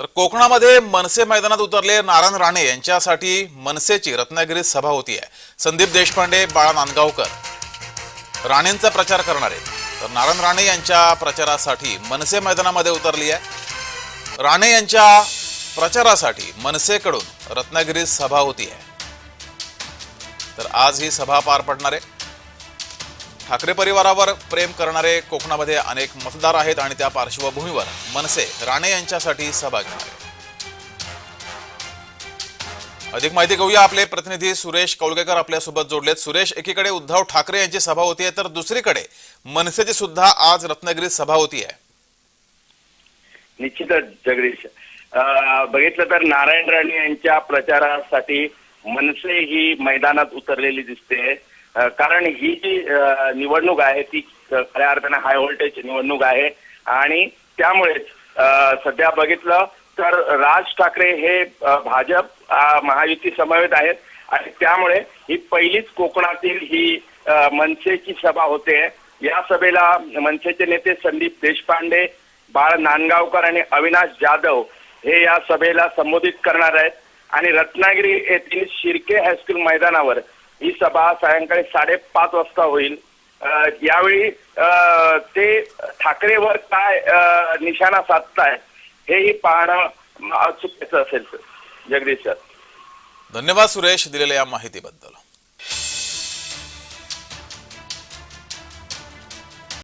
तर कोकणामध्ये मनसे मैदानात उतरले नारायण राणे यांच्यासाठी मनसेची रत्नागिरीत सभा होती आहे संदीप देशपांडे बाळा नांदगावकर. राणेंचा प्रचार करणार. आहेत तर नारायण राणे यांच्या प्रचारासाठी मनसे मैदानामध्ये उतरली आहे राणे यांच्या प्रचारासाठी मनसेकडून रत्नागिरीत सभा होती आहे तर आज ही सभा पार पडणार आहे. ठाकरे परिवारावर प्रेम करणारे कोकणामध्ये अनेक मतदार आहेत आणि त्या पार्श्वभूमीवर मनसे राणे यांच्यासाठी सभा घेणार अधिक माहिती घेऊया आपले प्रतिनिधी सुरेश कौलगेकर आपल्यासोबत जोडलेत. सुरेश एकीकडे उद्धव ठाकरे यांची सभा होतीये तर दुसरीकडे मनसेची सुद्धा आज रत्नागिरीत सभा होती आहे निश्चितच जगदीश. अं, बघितलं तर नारायण राणे यांच्या प्रचारासाठी मनसे ही मैदानात उतरलेली दिसते कारण ही जी निवडणूक आहे ती खऱ्या अर्थाने हाय व्होल्टेज निवडणूक आहे. आणि त्यामुळेच सध्या बघितलं तर राज ठाकरे हे भाजप महायुती समवेत आहेत. आणि त्यामुळे ही पहिलीच कोकणातील ही मनसेची सभा होते. या सभेला मनसेचे नेते संदीप देशपांडे बाळ नांदगावकर आणि अविनाश जाधव हे या सभेला संबोधित करणार आहेत. आणि रत्नागिरी येथील शिर्के हायस्कूल मैदानावर ही सभा सायंकाळी साडेपाच वाजता होईल. यावेळी ते ठाकरेवर काय निशाणा साधताय हेही पाहणं चुकीचं असेल जगदीश सर. धन्यवाद सुरेश दिलेल्या या माहितीबद्दल.